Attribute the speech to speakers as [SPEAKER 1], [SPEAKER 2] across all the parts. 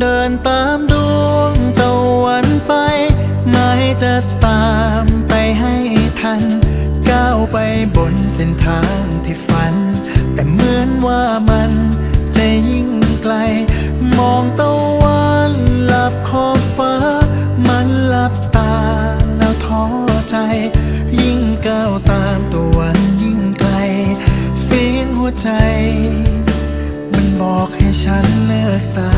[SPEAKER 1] เดินตามดวงตะวันไป ไม่จะตามไปให้ทัน ก้าวไปบนเส้นทางที่ฝัน แต่เหมือนว่ามันจะยิ่งไกล มองตะวันหลับขอบฟ้า มันหลับตาแล้วท้อใจ ยิ่งก้าวตามตะวันยิ่งไกล เสียงหัวใจ มันบอกให้ฉันเลิกตา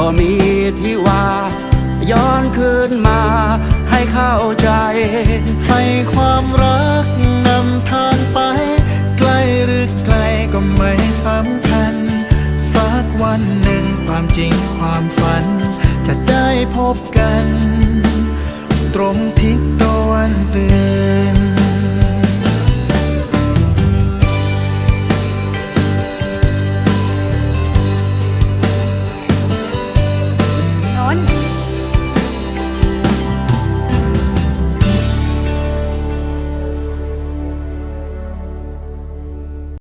[SPEAKER 2] ก็มีที่ว่า ย้อนคืนมาให้เข้าใจ
[SPEAKER 1] ให้ความรักนำทางไปไกล้หรือไกลก็ไม่สำคัญ สักวันหนึ่งความจริงความฝัน จะได้พบกัน ตรงทิศตะวันเตือน